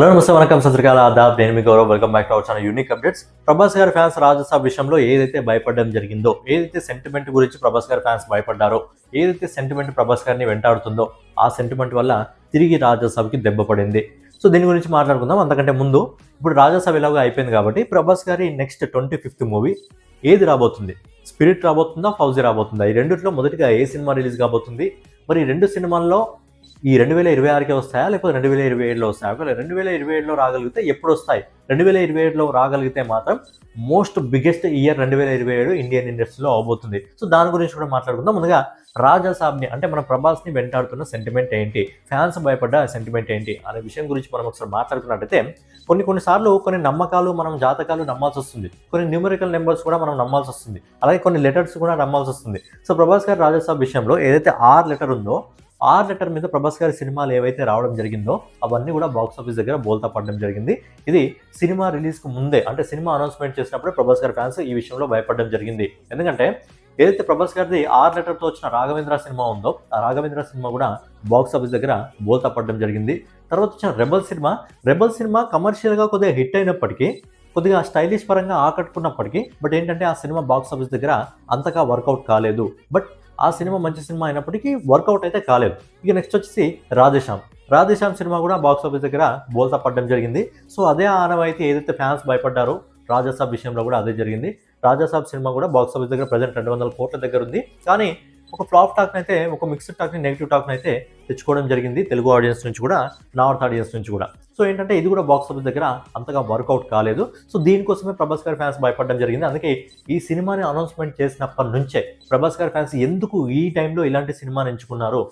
Hello నమస్తే వనకం సత్రికాల ఆదాబ్. నేను మీ Gaurav. Welcome back to our channel unique updates Prabhas గారి ఫ్యాన్స్ రాజస్థాన్ విషయంలో ఏదైతే భయపడడం జరిగిందో ఏదైతే సెంటిమెంట్ గురించి ప్రభాస్ గారి ఫ్యాన్స్ భయపడ్డారో ఏదైతే సెంటిమెంట్ ప్రభాస్ గారిని వెంటాడుతుందో ఆ సెంటిమెంట్ వల్ల తిరిగి రాజ్యసభకి దెబ్బ పడింది. సో దీని గురించి మాట్లాడుకుందాం. అంతకంటే ముందు ఇప్పుడు రాజ్యసభ ఎలాగో అయిపోయింది కాబట్టి ప్రభాస్ గారి నెక్స్ట్ ట్వంటీ ఫిఫ్త్ మూవీ ఏది రాబోతుంది? స్పిరిట్ రాబోతుందా ఫౌజీ రాబోతుందా? ఈ రెండిట్లో మొదటిగా ఏ సినిమా రిలీజ్ కాబోతుంది? మరి రెండు సినిమాల్లో ఈ రెండు వేల ఇరవై ఆరుకే వస్తాయా? లేకపోతే రెండు వేల ఇరవై ఏడులో వస్తాయా? ఒకవేళ రెండు వేల ఇరవై ఏడులో రాగలిగితే ఎప్పుడు వస్తాయి రెండు వేల ఇరవై ఏడులో రాగలిగితే మాత్రం మోస్ట్ బిగ్గెస్ట్ ఇయర్ రెండు వేల ఇరవై ఏడు ఇండియన్ ఇండస్ట్రీలో అవబోతుంది. సో దాని గురించి కూడా మాట్లాడుకుందాం. ముందుగా రాజా సాబ్ని అంటే మన ప్రభాస్ని వెంటాడుతున్న సెంటిమెంట్ ఏంటి? ఫ్యాన్స్ భయపడ్డ సెంటిమెంట్ ఏంటి? అనే విషయం గురించి మనం ఒకసారి మాట్లాడుకున్నట్టయితే కొన్ని కొన్నిసార్లు కొన్ని నమ్మకాలు మనం జాతకాలు నమ్మాల్సి వస్తుంది. కొన్ని న్యూమరికల్ నెంబర్స్ కూడా మనం నమ్మాల్సి వస్తుంది. అలాగే కొన్ని లెటర్స్ కూడా నమ్మాల్సి వస్తుంది. సో ప్రభాస్ గారి రాజా సాబ్ విషయంలో ఏదైతే ఆర్ లెటర్ ఉందో ఆర్ లెటర్ మీద ప్రభాస్ గారి సినిమాలు ఏవైతే రావడం జరిగిందో అవన్నీ కూడా బాక్స్ ఆఫీస్ దగ్గర బోల్తా పడడం జరిగింది. ఇది సినిమా రిలీజ్కు ముందే అంటే సినిమా అనౌన్స్మెంట్ చేసినప్పుడు ప్రభాస్ గారి ఫ్యాన్స్ ఈ విషయంలో భయపడడం జరిగింది. ఎందుకంటే ఏదైతే ప్రభాస్ గారిది ఆర్ లెటర్తో వచ్చిన రాఘవేంద్ర సినిమా ఉందో ఆ రాఘవేంద్ర సినిమా కూడా బాక్స్ ఆఫీస్ దగ్గర బోల్తా పడడం జరిగింది. తర్వాత వచ్చిన రెబల్ సినిమా రెబల్ సినిమా కమర్షియల్గా కొద్దిగా హిట్ అయినప్పటికీ కొద్దిగా స్టైలిష్ పరంగా ఆకట్టుకున్నప్పటికీ బట్ ఏంటంటే ఆ సినిమా బాక్స్ ఆఫీస్ దగ్గర అంతగా వర్కౌట్ కాలేదు. బట్ ఆ సినిమా మంచి సినిమా అయినప్పటికీ వర్కౌట్ అయితే కాలేదు. ఇక నెక్స్ట్ వచ్చేసి రాధేశ్యామ్. రాధేశ్యామ్ సినిమా కూడా బాక్స్ ఆఫీస్ దగ్గర బోల్తా పడడం జరిగింది. సో అదే ఆనవాయితీ ఏదైతే ఫ్యాన్స్ భయపడ్డారో రాజాసాబ్ విషయంలో కూడా అదే జరిగింది. రాజాసాబ్ సినిమా కూడా బాక్స్ ఆఫీస్ దగ్గర ప్రజెంట్ రెండు వందల కోట్ల దగ్గర ఉంది. కానీ ఒక ఫ్లాప్ టాక్ అయితే ఒక మిక్స్డ్ టాక్ని నెగిటివ్ టాక్ని అయితే తెచ్చుకోవడం జరిగింది తెలుగు ఆడియన్స్ నుంచి కూడా నార్త్ ఆడియన్స్ నుంచి కూడా. సో ఏంటంటే ఇది కూడా బాక్స్ ఆఫీస్ దగ్గర అంతగా వర్కౌట్ కాలేదు. సో దీనికోసమే ప్రభాస్ గారి ఫ్యాన్స్ భయపడడం జరిగింది. అందుకే ఈ సినిమాని అనౌన్స్మెంట్ చేసినప్పటి నుంచే ప్రభాస్ గారి ఫ్యాన్స్ ఎందుకు ఈ టైంలో ఇలాంటి సినిమాని ఎంచుకున్నారు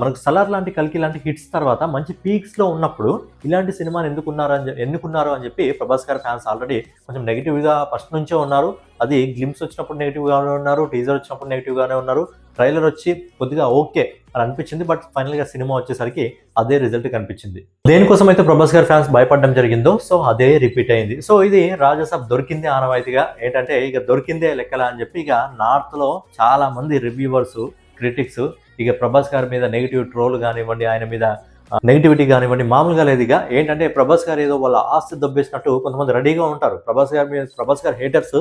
మనకు సలార్ లాంటి కల్కి లాంటి హిట్స్ తర్వాత మంచి పీక్స్లో ఉన్నప్పుడు ఇలాంటి సినిమాని ఎందుకున్నారు అని ఎన్నుకున్నారు ఎందుకున్నారు అని చెప్పి ప్రభాస్ గారి ఫ్యాన్స్ ఆల్రెడీ కొంచెం నెగిటివ్గా ఫస్ట్ నుంచే ఉన్నారు. అది గ్లిమ్స్ వచ్చినప్పుడు నెగిటివ్గానే ఉన్నారు టీజర్ వచ్చినప్పుడు నెగిటివ్గానే ఉన్నారు. ట్రైలర్ వచ్చి కొద్దిగా ఓకే అని అనిపించింది బట్ ఫైనల్గా సినిమా వచ్చేసరికి అదే రిజల్ట్ కనిపించింది. దేనికోసం అయితే ప్రభాస్ గారి ఫ్యాన్స్ భయపడడం జరిగిందో సో అదే రిపీట్ అయింది. సో ఇది రాజసాబ్ దొరికిందే ఆనవాయితీగా ఏంటంటే ఇక దొరికిందే లెక్కల అని చెప్పి ఇక నార్త్లో చాలా మంది రివ్యూవర్స్ క్రిటిక్స్ ఇక ప్రభాస్ గారి మీద నెగిటివ్ ట్రోల్ కానివ్వండి ఆయన మీద నెగిటివిటీ కానివ్వండి మామూలుగా లేదు ఇక. ఏంటంటే ప్రభాస్ గారు ఏదో వాళ్ళ ఆస్తి దొబ్బేసినట్టు కొంతమంది రెడీగా ఉంటారు. ప్రభాస్ గారి మీద ప్రభాస్ గారి హేటర్స్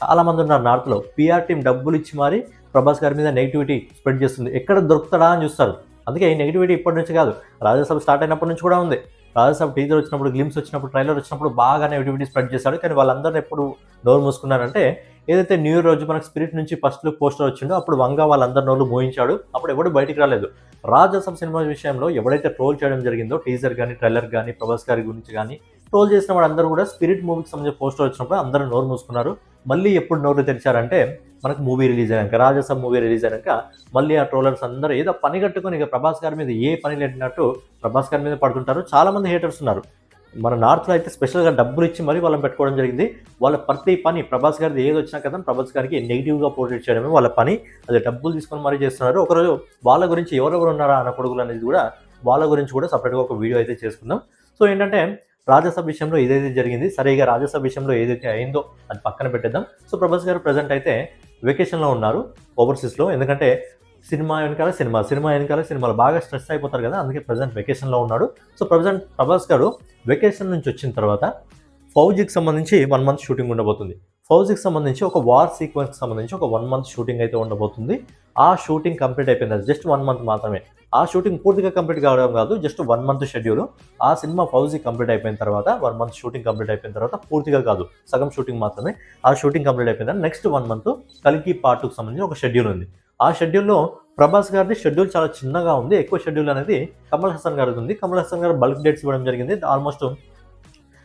చాలా మంది ఉన్నారు నార్త్లో పిఆర్ టీం డబ్బులు ఇచ్చి మరి ప్రభాస్ గారి మీద నెగిటివిటీ స్ప్రెడ్ చేస్తుంది. ఎక్కడ దొరుకుతాడా అని చూస్తారు. అందుకే ఈ నెగిటివిటీ ఇప్పటి నుంచి కాదు. రాజ్యసభ స్టార్ట్ అయినప్పటి నుంచి కూడా ఉంది. రాజ్యసభ టీజర్ వచ్చినప్పుడు గ్లిమ్స్ వచ్చినప్పుడు ట్రైలర్ వచ్చినప్పుడు బాగా నెగిటివిటీ స్ప్రెడ్ చేశాడు. కానీ వాళ్ళందరూ ఎప్పుడు నోరు మూసుకున్నారంటే ఏదైతే న్యూ ఇయర్ రోజు మనకు స్పిరిట్ నుంచి ఫస్ట్ లుక్ పోస్టర్ వచ్చిందో అప్పుడు వంగ వాళ్ళందరి నోళ్ళు మోయించాడు. అప్పుడు ఎవడు బయటికి రాలేదు. రాజసం సినిమా విషయంలో ఎవడైతే ట్రోల్ చేయడం జరిగిందో టీజర్ కానీ ట్రైలర్ కానీ ప్రభాస్ గారి గురించి కానీ ట్రోల్ చేసిన వాళ్ళందరూ కూడా స్పిరిట్ మూవీకి సంబంధించిన పోస్టర్ వచ్చినప్పుడు అందరూ నోరు మూసుకున్నారు. మళ్ళీ ఎప్పుడు నోరు తెరిచారంటే మనకు మూవీ రిలీజ్ అయ్యాక రాజసం మూవీ రిలీజ్ అయ్యాక మళ్ళీ ఆ ట్రోలర్స్ అందరూ ఏదో పని కట్టుకొని ఇక ప్రభాస్ గారి మీద ఏ పని లేనట్టు ప్రభాస్ గారి మీద పడుతుంటారు చాలామంది హేటర్స్ ఉన్నారు. మన నార్త్లో అయితే స్పెషల్గా డబ్బులు ఇచ్చి మరీ వాళ్ళని పెట్టుకోవడం జరిగింది. వాళ్ళ ప్రతి పని ప్రభాస్ గారిది ఏది వచ్చినా కదా ప్రభాస్ గారికి నెగిటివ్గా పోర్ట్రేట్ చేయడమే వాళ్ళ పని. అది డబ్బులు తీసుకొని మరీ చేస్తున్నారు. ఒకరోజు వాళ్ళ గురించి ఎవరెవరు ఉన్నారా అన్న కొడుకులు అనేది కూడా వాళ్ళ గురించి కూడా సపరేట్గా ఒక వీడియో అయితే చేసుకుందాం. సో ఏంటంటే రాజ్యసభ విషయంలో ఏదైతే జరిగింది సరే ఇక రాజ్యసభ విషయంలో ఏదైతే అయిందో అది పక్కన పెట్టేద్దాం. సో ప్రభాస్ గారు ప్రజెంట్ అయితే వెకేషన్లో ఉన్నారు ఓవర్సీస్లో ఎందుకంటే సినిమా వెనకాల సినిమా సినిమా వెనకాల సినిమాలు. బాగా స్ట్రెస్ అయిపోతారు కదా అందుకే ప్రజెంట్ వెకేషన్లో ఉన్నాడు. సో ప్రజెంట్ ప్రభాస్ గారు వెకేషన్ నుంచి వచ్చిన తర్వాత ఫౌజీకి సంబంధించి వన్ మంత్ షూటింగ్ ఉండబోతుంది. ఫౌజీకి సంబంధించి ఒక వార్ సీక్వెన్స్కి సంబంధించి ఒక వన్ మంత్ షూటింగ్ అయితే ఉండబోతుంది. ఆ షూటింగ్ కంప్లీట్ అయిపోయింది. జస్ట్ వన్ మంత్ మాత్రమే. ఆ షూటింగ్ పూర్తిగా కంప్లీట్ కావడం కాదు జస్ట్ వన్ మంత్ షెడ్యూల్ ఆ సినిమా ఫౌజీ కంప్లీట్ అయిపోయిన తర్వాత వన్ మంత్ షూటింగ్ కంప్లీట్ అయిపోయిన తర్వాత పూర్తిగా కాదు సగం షూటింగ్ మాత్రమే. ఆ షూటింగ్ కంప్లీట్ అయిపోయిన తర్వాత నెక్స్ట్ వన్ మంత్ కలికి పార్ట్కి సంబంధించి ఒక షెడ్యూల్ ఉంది. ఆ షెడ్యూల్లో ప్రభాస్ గారిది షెడ్యూల్ చాలా చిన్నగా ఉంది. ఎక్కువ షెడ్యూల్ అనేది కమల్ హాసన్ గారిది ఉంది. కమల్ హాసన్ గారు బల్క్ డేట్స్ ఇవ్వడం జరిగింది. Almost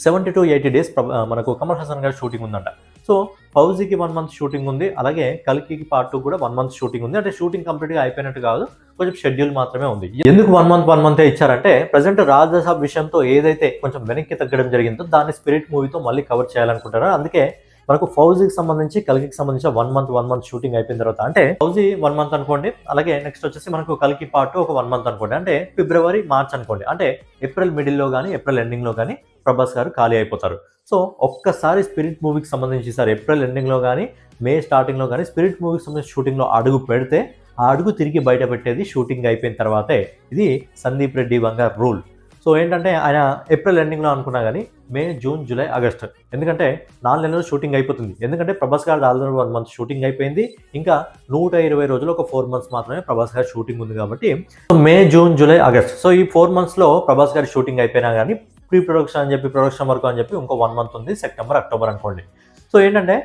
seventy to eighty days మనకు కమల్ హాసన్ గారి షూటింగ్ ఉందంట. సో ఫౌజీకి వన్ మంత్ షూటింగ్ ఉంది. అలాగే కల్కికి పార్ట్ టూ కూడా వన్ మంత్ షూటింగ్ ఉంది. అంటే షూటింగ్ కంప్లీట్గా అయిపోయినట్టు కాదు. కొంచెం షెడ్యూల్ మాత్రమే ఉంది. ఎందుకు వన్ మంత్ వన్ మంత్ ఇచ్చారంటే ప్రజెంట్ రాజసాబ్ విషయంతో ఏదైతే కొంచెం వెనక్కి తగ్గడం జరిగిందో దాన్ని స్పిరిట్ మూవీతో మళ్ళీ కవర్ చేయాలనుకుంటారో అందుకే మనకు ఫౌజీకి సంబంధించి కల్కి సంబంధించి one month one month shooting అయిపోయిన తర్వాత అంటే ఫౌజీ వన్ మంత్ అనుకోండి అలాగే నెక్స్ట్ వచ్చేసి మనకు కల్కి పార్ట్ ఒక వన్ మంత్ అనుకోండి అంటే ఫిబ్రవరి మార్చ్ అనుకోండి అంటే ఏప్రిల్ మిడిల్లో కానీ ఏప్రిల్ ఎండింగ్లో కానీ ప్రభాస్ గారు ఖాళీ అయిపోతారు. సో ఒక్కసారి స్పిరిట్ మూవీకి సంబంధించి సార్ ఏప్రిల్ ఎండింగ్లో కానీ మే స్టార్టింగ్లో కానీ స్పిరిట్ మూవీకి సంబంధించి షూటింగ్లో అడుగు పెడితే ఆ అడుగు తిరిగి బయట పెట్టేది షూటింగ్ అయిపోయిన తర్వాతే ఇది సందీప్ రెడ్డి వంగ రూల్ సో ఏంటంటే ఆయన ఏప్రిల్ ఎండింగ్లో అనుకున్నా కానీ మే జూన్ జూలై ఆగస్ట్. ఎందుకంటే నాలుగు నెలలు షూటింగ్ అయిపోతుంది. ఎందుకంటే ప్రభాస్ గారు ఆల్రెడీ వన్ మంత్ షూటింగ్ అయిపోయింది. ఇంకా నూట ఇరవై రోజులు ఒక ఫోర్ మంత్స్ మాత్రమే ప్రభాస్ గారి షూటింగ్ ఉంది కాబట్టి May June July August. So ఈ ఫోర్ మంత్స్లో ప్రభాస్ గారి షూటింగ్ అయిపోయినా కానీ ప్రీ ప్రొడక్షన్ అని చెప్పి ప్రొడక్షన్ వరకు అని చెప్పి ఇంకో వన్ మంత్ ఉంది సెప్టెంబర్ అక్టోబర్ అనుకోండి. సో ఏంటంటే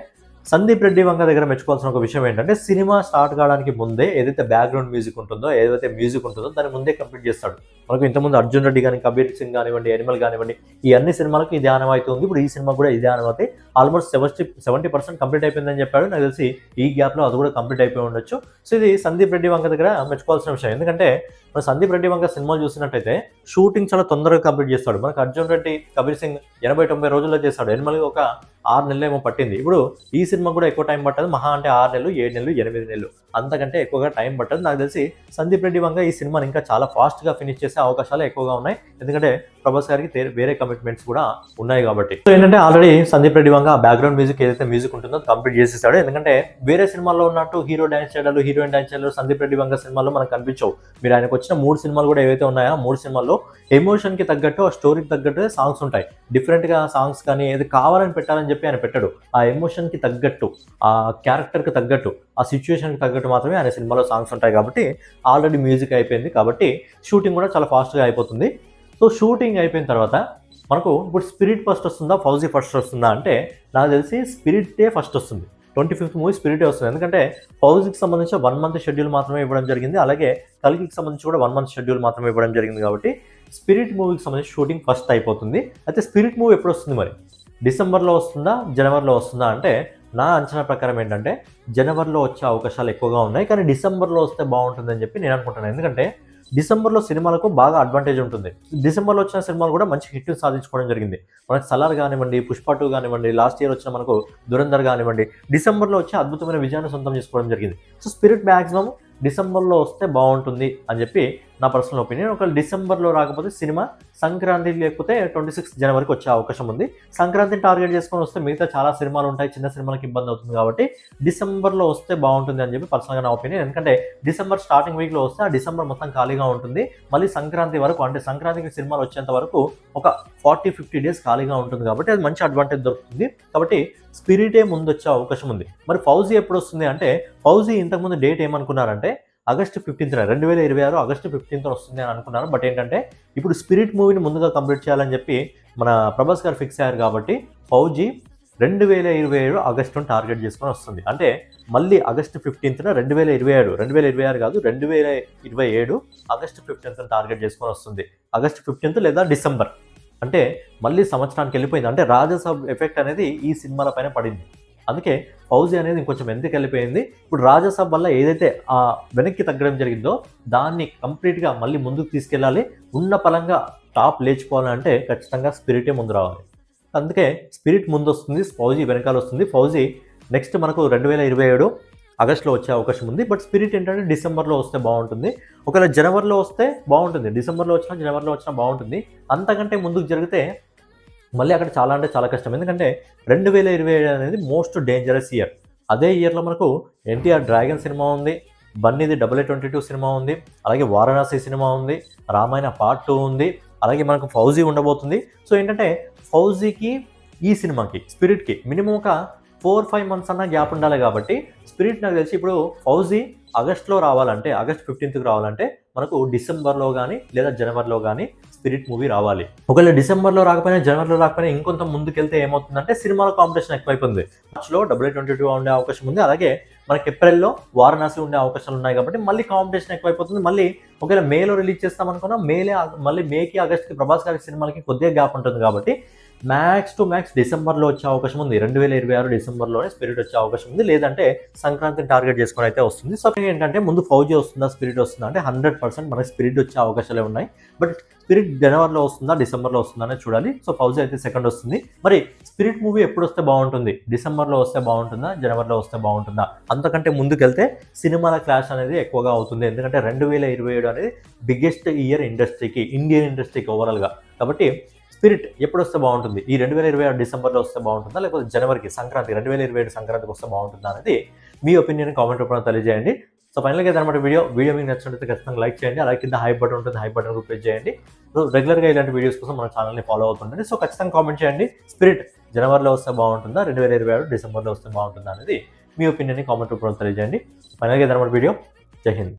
సందీప్ రెడ్డి వంక దగ్గర మెచ్చుకోవాల్సిన ఒక విషయం ఏంటంటే సినిమా స్టార్ట్ కావడానికి ముందే ఏదైతే బ్యాక్గ్రౌండ్ మ్యూజిక్ ఉంటుందో ఏదైతే మ్యూజిక్ ఉంటుందో దాని ముందే కంప్లీట్ చేస్తాడు. మనకు ఇంతకుముందు అర్జున్ రెడ్డి కానీ కబీర్ సింగ్ కానివ్వండి ఎనిమల్ కానివ్వండి ఈ అన్ని సినిమాలకు ఇది ఆనవాయితీ ఉంది. ఇప్పుడు ఈ సినిమా కూడా ఇది అయితే almost seventy seventy percent complete అయిపోయిందని చెప్పాడు. నాకు తెలిసి ఈ గ్యాప్లో అది కూడా కంప్లీట్ అయిపోయి ఉండొచ్చు. సో ఇది సందీప్ రెడ్డి వంక దగ్గర మెచ్చుకోవాల్సిన విషయం. ఎందుకంటే మరి సందీప్ రెడ్డి వంక సినిమాలు చూసినట్టయితే షూటింగ్ చాలా తొందరగా కంప్లీట్ చేస్తాడు. మనకు అర్జున్ రెడ్డి కబీర్ సింగ్ ఎనభై తొంభై రోజుల్లో చేస్తాడు. ఎనిమల్ ఒక ఆరు నెలలు ఏమో పట్టింది. ఇప్పుడు ఈ సినిమా కూడా ఎక్కువ టైం పట్టదు. మహా అంటే ఆరు నెలలు ఏడు నెలలు ఎనిమిది నెలలు. అంతకంటే ఎక్కువగా టైం పట్టదు. నాకు తెలిసి సందీప్ రెడ్డి వంగ ఈ సినిమాని ఇంకా చాలా ఫాస్ట్గా ఫినిష్ చేసే అవకాశాలు ఎక్కువగా ఉన్నాయి. ఎందుకంటే ప్రభాస్ గారికి వేరే కమిట్మెంట్స్ కూడా ఉన్నాయి కాబట్టి. సో ఏంటంటే already Sandeep Reddy Vanga background music ఏదైతే మ్యూజిక్ ఉంటుందో కంప్లీట్ చేసేసాడు. ఎందుకంటే వేరే సినిమాల్లో ఉన్నట్టు హీరో డాన్స్ చేయడాలు హీరోయిన్ డాన్స్ చేయడాలు సందీప్ రెడ్డి వంగ సినిమాల్లో మనకు కనిపించవు. మీరు ఆయనకు వచ్చిన మూడు సినిమాలు కూడా ఏవైతే ఉన్నాయో ఆ మూడు సినిమాల్లో ఎమోషన్కి తగ్గట్టు ఆ స్టోరీకి తగ్గట్టు సాంగ్స్ ఉంటాయి. డిఫరెంట్గా సాంగ్స్ కానీ ఏది కావాలని పెట్టాలని చెప్పి ఆయన పెట్టాడు. ఆ ఎమోషన్కి తగ్గట్టు ఆ క్యారెక్టర్కి తగ్గట్టు ఆ సిచ్యువేషన్కి తగ్గట్టు మాత్రమే ఆయన సినిమాలో సాంగ్స్ ఉంటాయి కాబట్టి ఆల్రెడీ మ్యూజిక్ అయిపోయింది కాబట్టి షూటింగ్ కూడా చాలా ఫాస్ట్గా అయిపోతుంది. సో షూటింగ్ అయిపోయిన తర్వాత మనకు ఇప్పుడు స్పిరిట్ ఫస్ట్ వస్తుందా ఫౌజీ ఫస్ట్ వస్తుందా అంటే నాకు తెలిసి స్పిరిటే ఫస్ట్ వస్తుంది. ట్వంటీ ఫిఫ్త్ మూవీ స్పిరిటే వస్తుంది. ఎందుకంటే ఫౌజీకి సంబంధించి వన్ మంత్ షెడ్యూల్ మాత్రమే ఇవ్వడం జరిగింది. అలాగే కలికి సంబంధించి కూడా వన్ మంత్ షెడ్యూల్ మాత్రమే ఇవ్వడం జరిగింది కాబట్టి స్పిరిట్ మూవీకి సంబంధించి షూటింగ్ ఫస్ట్ అయిపోతుంది. అయితే స్పిరిట్ మూవీ ఎప్పుడు వస్తుంది మరి? డిసెంబర్లో వస్తుందా జనవరిలో వస్తుందా అంటే నా అంచనా ప్రకారం ఏంటంటే జనవరిలో వచ్చే అవకాశాలు ఎక్కువగా ఉన్నాయి కానీ డిసెంబర్లో వస్తే బాగుంటుందని చెప్పి నేను అనుకుంటున్నాను. ఎందుకంటే డిసెంబర్లో సినిమాలకు బాగా అడ్వాంటేజ్ ఉంటుంది. డిసెంబర్లో వచ్చిన సినిమాలు కూడా మంచి హిట్ సాధించుకోవడం జరిగింది. మనకు సలార్ కానివ్వండి పుష్ప టూ కానివ్వండి లాస్ట్ ఇయర్ వచ్చిన మనకు దురంధర్ కానివ్వండి డిసెంబర్లో వచ్చి అద్భుతమైన విజయాన్ని సొంతం చేసుకోవడం జరిగింది. సో స్పిరిట్ మ్యాక్సిమం డిసెంబర్లో వస్తే బాగుంటుంది అని చెప్పి నా పర్సనల్ ఒపీనియన్ ఒకవేళ డిసెంబర్లో రాకపోతే సినిమా సంక్రాంతి లేకపోతే ట్వంటీ సిక్స్ జనవరికి వచ్చే అవకాశం ఉంది. సంక్రాంతిని టార్గెట్ చేసుకొని వస్తే మిగతా చాలా సినిమాలు ఉంటాయి చిన్న సినిమాలకు ఇబ్బంది అవుతుంది కాబట్టి డిసెంబర్లో వస్తే బాగుంటుంది అని చెప్పి పర్సనల్గా నా ఒపీనియన్ ఎందుకంటే డిసెంబర్ స్టార్టింగ్ వీక్లో వస్తే ఆ డిసెంబర్ మొత్తం ఖాళీగా ఉంటుంది. మళ్ళీ సంక్రాంతి వరకు అంటే సంక్రాంతికి సినిమాలు వచ్చేంత వరకు ఒక ఫార్టీ ఫిఫ్టీ డేస్ ఖాళీగా ఉంటుంది కాబట్టి అది మంచి అడ్వాంటేజ్ దొరుకుతుంది. కాబట్టి స్పిరిటే ముందు వచ్చే అవకాశం ఉంది. మరి ఫౌజీ ఎప్పుడు వస్తుంది అంటే ఫౌజీ ఇంతకుముందు డేట్ ఏమనుకున్నారంటే ఆగస్టు ఫిఫ్టీన్త్ రెండు వేల ఇరవై ఆరు ఆగస్టు ఫిఫ్టీన్త్ వస్తుంది అని అనుకున్నాను బట్ ఏంటంటే ఇప్పుడు స్పిరిట్ మూవీని ముందుగా కంప్లీట్ చేయాలని చెప్పి మన ప్రభాస్ గారు ఫిక్స్ అయ్యారు కాబట్టి ఫౌజీ రెండు వేల ఇరవై ఏడు ఆగస్టును టార్గెట్ చేసుకొని వస్తుంది. అంటే మళ్ళీ ఆగస్టు ఫిఫ్టీన్త్న రెండు వేల ఇరవై ఏడు రెండు వేల ఇరవై ఆరు కాదు రెండు వేల ఇరవై ఏడు ఆగస్టు ఫిఫ్టీన్త్ టార్గెట్ చేసుకొని వస్తుంది. ఆగస్టు ఫిఫ్టీన్త్ లేదా డిసెంబర్. అంటే మళ్ళీ సంవత్సరానికి వెళ్ళిపోయింది. అంటే రాజసభ ఎఫెక్ట్ అనేది ఈ సినిమాల పైన పడింది. అందుకే ఫౌజీ అనేది ఇంకొంచెం ఎందుకు వెళ్ళిపోయింది? ఇప్పుడు రాజసభ వల్ల ఏదైతే ఆ వెనక్కి తగ్గడం జరిగిందో దాన్ని కంప్లీట్గా మళ్ళీ ముందుకు తీసుకెళ్ళాలి. ఉన్న పలంగా టాప్ లేచిపోవాలంటే ఖచ్చితంగా స్పిరిటే ముందు రావాలి. అందుకే స్పిరిట్ ముందు వస్తుంది ఫౌజీ వెనకాల వస్తుంది. ఫౌజీ నెక్స్ట్ మనకు రెండు వేల ఇరవై ఏడు ఆగస్ట్లో వచ్చే అవకాశం ఉంది. బట్ స్పిరిట్ ఏంటంటే డిసెంబర్లో వస్తే బాగుంటుంది. ఒకవేళ జనవరిలో వస్తే బాగుంటుంది. డిసెంబర్లో వచ్చినా జనవరిలో వచ్చినా బాగుంటుంది. అంతకంటే ముందుకు జరిగితే మళ్ళీ అక్కడ చాలా అంటే చాలా కష్టం. ఎందుకంటే రెండు వేల ఇరవై ఏడు అనేది మోస్ట్ డేంజరస్ ఇయర్. అదే ఇయర్లో మనకు ఎన్టీఆర్ డ్రాగన్ సినిమా ఉంది బన్నీది double A twenty two cinema ఉంది అలాగే వారణాసి సినిమా ఉంది రామాయణ పార్ట్ టూ ఉంది అలాగే మనకు ఫౌజీ ఉండబోతుంది. సో ఏంటంటే ఫౌజీకి ఈ సినిమాకి స్పిరిట్కి మినిమం ఒక ఫోర్ ఫైవ్ మంత్స్ అన్న గ్యాప్ ఉండాలి కాబట్టి స్పిరిట్ నాకు తెలిసి ఇప్పుడు ఫౌజీ ఆగస్ట్లో రావాలంటే ఆగస్ట్ ఫిఫ్టీన్త్కి రావాలంటే మనకు డిసెంబర్లో కానీ లేదా జనవరిలో కానీ స్పిరిట్ మూవీ రావాలి. ఒకవేళ డిసెంబర్లో రాకపోయినా జనవరిలో రాకపోయినా ఇంకొంత ముందుకెళ్తే ఏమవుతుందంటే సినిమాల కాంపిటీషన్ ఎక్కువైపోయింది. మార్చ్లో డబ్ల్యూ ట్వంటీ టూ ఉండే అవకాశం ఉంది. అలాగే మనకి ఏప్రిల్లో వారణాసి ఉండే అవకాశాలు ఉన్నాయి కాబట్టి మళ్ళీ కాంపిటీషన్ ఎక్కువైపోతుంది. మళ్ళీ ఒకవేళ మేలో రిలీజ్ చేస్తాం అనుకున్నా మేలే మళ్ళీ మేకి ఆగస్ట్కి ప్రభాస్ గారి సినిమాలకి కొద్దిగా గ్యాప్ ఉంటుంది కాబట్టి మ్యాక్స్ టు మ్యాక్స్ డిసెంబర్లో వచ్చే అవకాశం ఉంది. రెండు వేల ఇరవై ఆరు డిసెంబర్లోనే స్పిరిట్ వచ్చే అవకాశం ఉంది. లేదంటే సంక్రాంతిని టార్గెట్ చేసుకొని అయితే వస్తుంది. సో ఏంటంటే ముందు ఫౌజీ వస్తుందా స్పిరిట్ వస్తుందా అంటే హండ్రెడ్ పర్సెంట్ మనకి స్పిరిట్ వచ్చే అవకాశాలే ఉన్నాయి. బట్ స్పిరిట్ జనవరిలో వస్తుందా డిసెంబర్లో వస్తుందా అనేది చూడాలి. సో ఫౌజీ అయితే సెకండ్ వస్తుంది. మరి స్పిరిట్ మూవీ ఎప్పుడు వస్తే బాగుంటుంది? డిసెంబర్లో వస్తే బాగుంటుందా జనవరిలో వస్తే బాగుంటుందా? అంతకంటే ముందుకెళ్తే సినిమాల క్లాష్ అనేది ఎక్కువగా అవుతుంది. ఎందుకంటే రెండు వేల ఇరవై ఏడు అనేది బిగ్గెస్ట్ ఇయర్ ఇండస్ట్రీకి ఇండియన్ ఇండస్ట్రీకి ఓవరాల్గా కాబట్టి స్పిరిట్ ఎప్పుడు వస్తే బాగుంటుంది? ఈ రెండు వేల ఇరవై ఆరు డిసెంబర్లో వస్తే బాగుంటుందా లేకపోతే జనవరికి సంక్రాంతి రెండు వేల ఇరవై ఏడు సంక్రాంతికి వస్తే బాగుంటుందా అనేది మీ ఒపీనియన్ కామెంట్ రూపంలో తెలియజేయండి. సో ఫైనల్గా అనమాట వీడియో. వీడియో మీకు నచ్చినట్లయితే ఖచ్చితంగా లైక్ చేయండి. అలాగే కింద హై బటన్ ఉంటుంది. హై బటన్ ప్రెస్ చేయండి. సో రెగ్యులర్గా ఇలాంటి వీడియోస్ కోసం మన ఛానల్ని ఫాలో అవుతుండండి సో ఖచ్చితంగా కామెంట్ చేయండి. స్పిరిట్ జనవరిలో వస్తే బాగుంటుందా? రెండు వేల ఇరవై ఆరు డిసెంబర్లో వస్తే బాగుంటుందా అనేది మీ ఒపీనియన్ కామెంట్ రూపంలో తెలియజేయండి. ఫైనల్గా అనమాట వీడియో. జై హింద్.